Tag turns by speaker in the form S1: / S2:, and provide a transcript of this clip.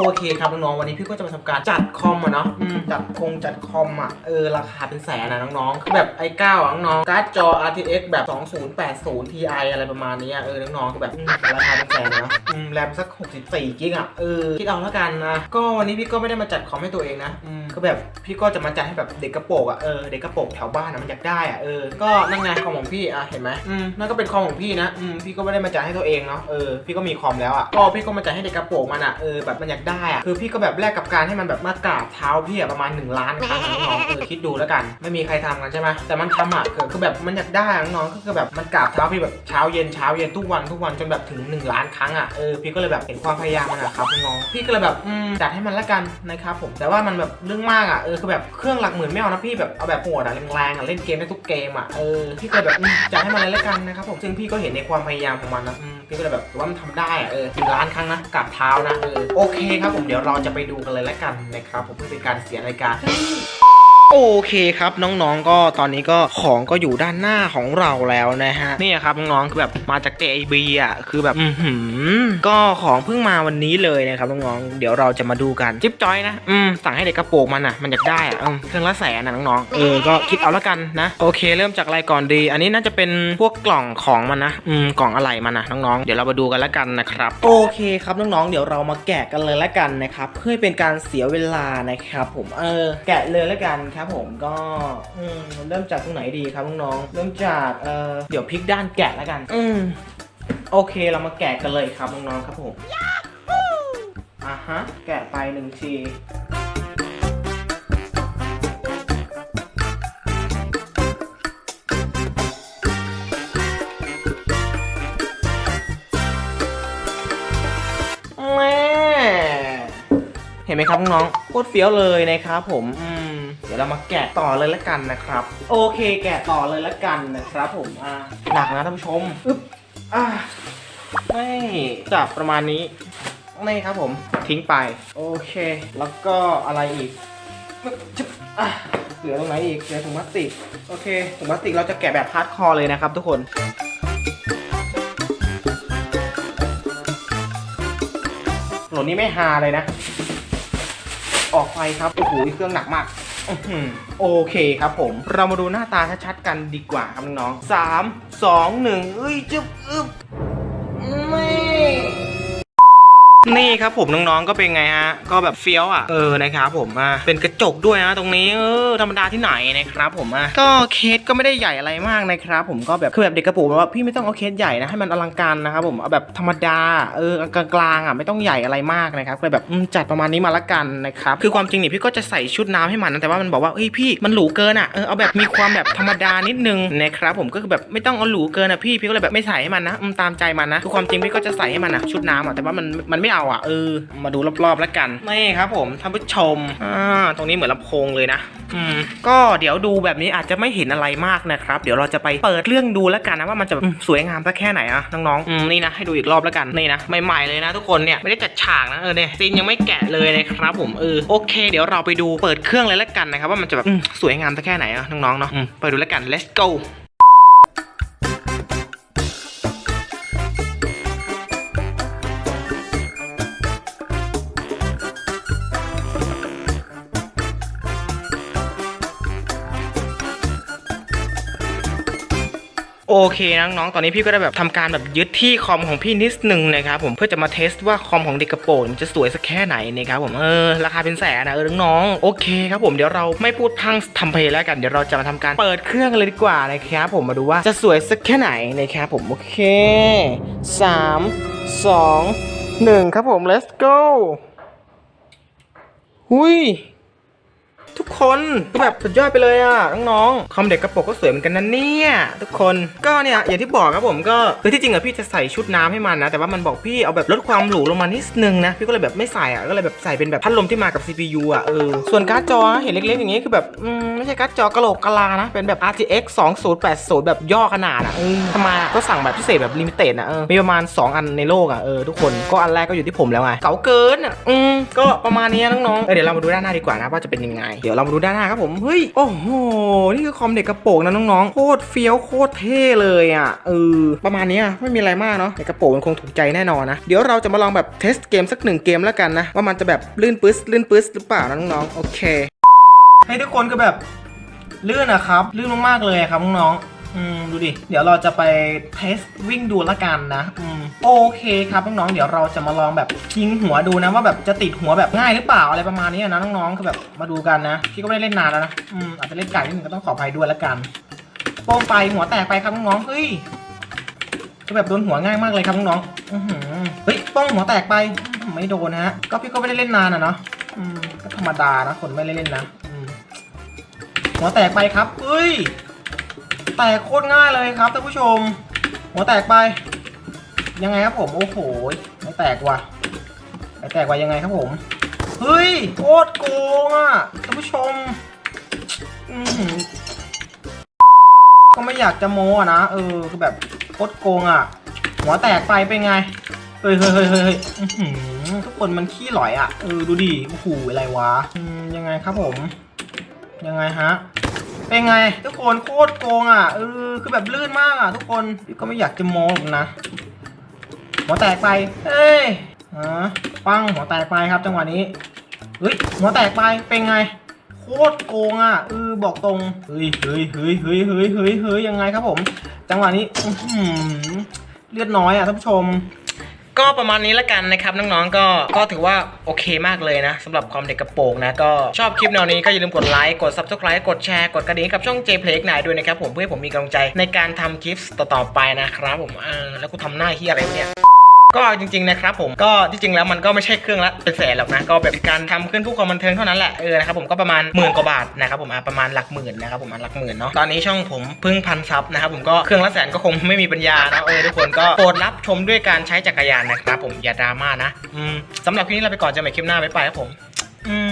S1: โอเคครับน้องๆวันนี้พี่ก็จะมาทำการจัดคอมอะเนาะอืมจัดคงจัดคอมอะเออราคาเป็นแสนนะน้องๆคือแบบ i9 อะน้องๆการ์ดจอ RTX แบบ 2080 Ti อะไรประมาณนี้อะเออน้องๆคือแบบอืมราคาเป็นแสนนะอืมแรมสัก 64กิกอะเออคิดเอาแล้วกันนะก็วันนี้พี่ก็ไม่ได้มาจัดคอมให้ตัวเองนะอืม ก็แบบพี่ก็จะมาจัดให้แบบเด็กกระโปรงอะเออเด็กกระโปรงแถวบ้านอะมันอยากได้อะเออก็นั่งไงคอมของพี่อะเห็นไหมอืมนั่นก็เป็นคอมของพี่นะอืมพี่ก็ไม่ได้มาจัดให้ตัวเองเนาะเออพี่ก็มีคอมแล้วอะก็พี่ก็มาจัดให้เด็กกระโปรงมันอะเออแบบมันอยากได้อะคือพี่ก็แบบแลกกับการให้มันแบบมากราบเท้าพี่อะประมาณ 1 ล้านครั้งอะน้องๆเออคิดดูแล้วกัน ไม่มีใครทำกันใช่ไหมแต่มันทำอะคือคือแบบมันอยากได้อะน้องๆก็คือแบบมันกราบเท้าพี่แบบเช้าเย็นเช้าเย็นทุกวันทุกวันจนแบบถึง 1 ล้านครั้งอะเออพี่ก็เลยแบบเห็นความพยายามมันอะครับน้องๆพี่ก็เลยแบบอืมจัดให้มันละกันนะครับผมแต่ว่ามันแบบเรื่องมากอะเออคือแบบเครื่องหลักหมื่นไม่เอานะพี่แบบเอาแบบโหดอะแรงๆอะเล่นเกมได้ทุกเกมอะเออพี่ก็เลยแบบอืมจัดให้มันเลยละกันนะครับผมซึ่งพี่ก็เห็นในความพยายามของมันนะอืมพี่ก็เลยแบบว่ามันทำได้อะเออถึงล้านครั้งนะกับเท้านะเออโอเคครับผมเดี๋ยวเราจะไปดูกันเลยละกันนะครับผมเพื่อเป็นการเสียรายการ โอเคครับน้องๆก็ตอนนี้ก็ของก็อยู่ด้านหน้าของเราแล้วนะฮะนี่ครับน้องๆคือแบบมาจาก JB อะคือแบบอือหือก็ของเพิ่งมาวันนี้เลยนะครับน้องๆเดี๋ยวเราจะมาดูกันจิ๊บจอยนะอืมสั่งให้เด็กกระโปรงมันอะมันอยากได้อะอืมเครื่องละแสนนะน้องๆเออก็คิดเอาละกันนะ โอเค เริ่มจากอะไรก่อนดี อันนี้น่าจะเป็นพวกกล่องของมันนะอืมกล่องอะไรมันนะน้องๆเดี๋ยวเรามาดูกันละกันนะครับโอเคครับน้องๆเดี๋ยวเรามาแกะกันเลยละกันนะครับเพื่อเป็นการเสียเวลานะครับผมเออแกะเลยละกันครับผมก็อืมเริ่มจากตรงไหนดีครับน้องๆเริ่มจากเออเดี๋ยวพลิกด้านแกะละกัน อืมโอเคเรามาแกะกันเลยครับน้องๆครับผมอะฮะแกะไปหนึ่งทีแม่ เห็นไหมครับน้องๆโคตรเฟี้ยวเลยนะครับผมอืม เดี๋ยวเรามาแกะต่อเลยละกันนะครับ โอเคแกะต่อเลยละกันนะครับผมอ่าหนักนะท่านผู้ชมอึ๊บอ่าไม่จับประมาณนี้นี่ครับผมทิ้งไป โอเค แล้วก็อะไรอีกอึ๊บจึ๊บอะเหลือตรงไหนอีกเหลือถุงพลาสติกโอเคถุงพลาสติกเราจะแกะแบบฮาร์ดคอร์เลยนะครับทุกคนโหลดนี้ไม่ฮาเลยนะ ออกไปครับโอ้โหเครื่องหนักมากอื้อหือ โอเคครับผม เรามาดูหน้าตาชัดๆกันดีกว่าครับน้องๆสามสองหนึ่งเอ้ยจึ๊บอึ๊บไม่ นี่ครับผมน้องๆก็เป็นไงฮะ ก็แบบเฟี้ยวอะเออนะครับผมอะเป็นกระจกด้วยนะตรงนี้เออธรรมดาที่ไหนนะครับผมอะก็เคสก็ไม่ได้ใหญ่อะไรมากนะครับผมก็แบบคือแบบเด็กกระปุกว่าพี่ไม่ต้องเอาเคสใหญ่นะให้มันอลังการนะครับผมเอาแบบธรรมดาเออกลางๆอะไม่ต้องใหญ่อะไรมากนะครับเลยแบบจัดประมาณนี้มาละกันนะครับคือความจริงเนี่ยพี่ก็จะใส่ชุดน้ำให้มันแต่ว่ามันบอกว่าเฮ้ยพี่มันหรูเกินอะเออเอาแบบมีความแบบธรรมดานิดนึงนะครับผมก็คือแบบไม่ต้องเอาหรูเกินอะพี่พี่ก็เลยแบบไม่ใส่ให้มันนะตามใจมันนะคือความจริงพี่ก็จะใส่ให้มันอะชุดน้ำอะแต่ว่ามันมันไม่เอาอะเออ มาดูรอบๆแล้วกันนี่ครับผมท่านผู้ชมอ่าตรงนี้เหมือนลำโพงเลยนะ อืม ก็เดี๋ยวดูแบบนี้อาจจะไม่เห็นอะไรมากนะครับ เดี๋ยวเราจะไปเปิดเรื่องดูแล้วกันนะว่ามันจะอืมสวยงามสักแค่ไหนอะน้องๆอืมนี่นะให้ดูอีกรอบแล้วกันนี่นะใหม่ๆเลยนะทุกคนเนี่ยไม่ได้จัดฉากนะเออเนี่ยซีนยังไม่แกะเลยนะครับ ผมเออโอเค เดี๋ยวเราไปดูเปิดเครื่องเลยแล้วกันนะครับว่ามันจะแบบอืมสวยงามสักแค่ไหนอะน้องๆเนาะอืมไปดูแล้วกัน let's go โอเคน้องๆ ตอนนี้พี่ก็ได้แบบทำการแบบยึดที่คอมของพี่นิดนึงนะครับผมเพื่อจะมาเทสว่าคอมของเด็กกระโปรงมันจะสวยสักแค่ไหนนะครับผมเออราคาเป็นแสนนะเออน้องๆโอเคครับผมเดี๋ยวเราไม่พูดพังทำเพลแล้วกันเดี๋ยวเราจะมาทำการเปิดเครื่องเลยดีกว่านะครับผมมาดูว่าจะสวยสักแค่ไหนนะครับผมโอเคสามสองหนึ่งครับผม let's go หุย ทุกคนก็แบบสุดยอดไปเลยอะน้องๆคอมเด็กกระโปรงก็สวยเหมือนกันนะเนี่ยทุกคนก็เนี่ยอย่างที่บอกครับผมก็คือที่จริงอะพี่จะใส่ชุดน้ำให้มันนะ แต่ว่ามันบอกพี่เอาแบบลดความหรูลงมานิดนึงนะ พี่ก็เลยแบบไม่ใส่อะก็เลยแบบใส่เป็นแบบพัดลมที่มากับ CPU อะเออส่วนการ์ดจอเห็นเล็กๆอย่างงี้คือแบบอืมไม่ใช่การ์ดจอกะโหลกกะลานะ เป็นแบบ RTX 2080 แบบย่อขนาดอะเออทำไมก็สั่งแบบพิเศษแบบลิมิเต็ดอะเออมีประมาณ 2 อันในโลกอะเออทุกคนก็อันแรกก็อยู่ที่ผมแล้วไงเก๋าเกินอะอืมก็ประมาณนี้น้องๆเออเดี๋ยวเรามาดูด้านหน้าดีกว่านะว่าจะเป็นยังไงเดี๋ยวเรามาดูด้านหน้าครับผมเฮ้ยโอ้โหนี่คือคอมเด็กกระโปรงนะน้องๆโคตรเฟี้ยวโคตรเท่เลยอะเออประมาณนี้ไม่มีอะไรมากเนาะเด็กกระโปรงมันคงถูกใจแน่นอนนะ เดี๋ยวเราจะมาลองแบบเทสเกมสักหนึ่งเกมแล้วกันนะ ว่ามันจะแบบลื่นปื๊ดลื่นปื๊ดหรือเปล่านะน้องๆโอเค ให้ทุกคนก็แบบลื่นนะครับลื่นมากๆเลยครับน้องๆ อืมดูดิ เดี๋ยวเราจะไปเทสวิ่งดูละกันนะ อืมโอเคครับน้องๆ เดี๋ยวเราจะมาลองแบบยิงหัวดูนะว่าแบบจะติดหัวแบบง่ายหรือเปล่าอะไรประมาณนี้นะน้องๆคือแบบมาดูกันนะ พี่ก็ไม่ได้เล่นนานแล้วนะ อืมอาจจะเล่นไก่นิดนึงก็ต้องขออภัยด้วยละกันโป้งไปหัวแตกไปครับน้องๆ เฮ้ยคือแบบโดนหัวง่ายมากเลยครับน้องๆอื้อหือเฮ้ยโป้งหัวแตกไปอื้อไม่โดนนะฮะก็พี่ก็ไม่ได้เล่นนานอะเนาะ อืมก็ธรรมดานะคนไม่ได้เล่นนะ อืมหัวแตกไปครับเฮ้ย แตกโคตรง่ายเลยครับท่านผู้ชม หัวแตกไป ยังไงครับผม โอ้โหไม่แตกว่ะไม่แตกว่ะยังไงครับผม เฮ้ยโคตรโกงอะท่านผู้ชมก็ไม่อยากจะโม้นะเออคือแบบโคตรโกงอะ หัวแตกไปเป็นไงเฮ้ยเฮ้ยเฮ้ยเฮ้ยทุกคนมันขี้หลอยอะเออดูดิโอ้โหอะไรวะยังไงครับผม ยังไงฮะ เป็นไง ทุกคนโคตรโกงอะเออคือแบบลื่นมากอะ ทุกคนพี่ก็ไม่อยากจะโม้หรอกนะหัวแตกไปเอ้ยฮะปังหัวแตกไปครับจังหวะนี้เฮ้ยหัวแตกไปเป็นไงโคตรโกงอะเออบอกตรงเฮ้ยเฮ้ยเฮ้ยเฮ้ยเฮ้ยเฮ้ยเฮ้ยยังไงครับผม จังหวะนี้อืเลือดน้อยอะท่านผู้ชม ก็ประมาณนี้ละกันนะครับน้องๆก็ก็ถือว่าโอเคมากเลยนะสำหรับความเด็กกระโปรงนะก็ชอบคลิปแนวนี้ก็อย่าลืมกดไลค์กด subscribe กดแชร์กดกระดิ่งกับช่อง J Play นายด้วยนะครับผมเพื่อให้ผมมีกำลังใจในการทำคลิปต่อๆไปนะครับผมอ่าแล้วกูทำหน้าเฮียอะไรเนี่ย ก็จริงๆนะครับผมก็ที่จริงแล้วมันก็ไม่ใช่เครื่องละเป็นแสนหรอกนะก็แบบการทำขึ้นผู้ความบันเทิงเท่านั้นแหละเออนะครับผมก็ประมาณหมื่นกว่าบาทนะครับผมอะประมาณหลักหมื่นนะครับผมอะหลักหมื่นเนาะตอนนี้ช่องผมเพิ่งพันซับนะครับผมก็เครื่องละแสนก็คงไม่มีปัญญานะเออทุกคนก็โปรดรับชมด้วยการใช้จักรยานนะครับผมอย่าดราม่านะอืมสำหรับคลิปนี้เราไปก่อนเจอกันใหม่คลิปหน้าบ๊ายบายครับผมอืม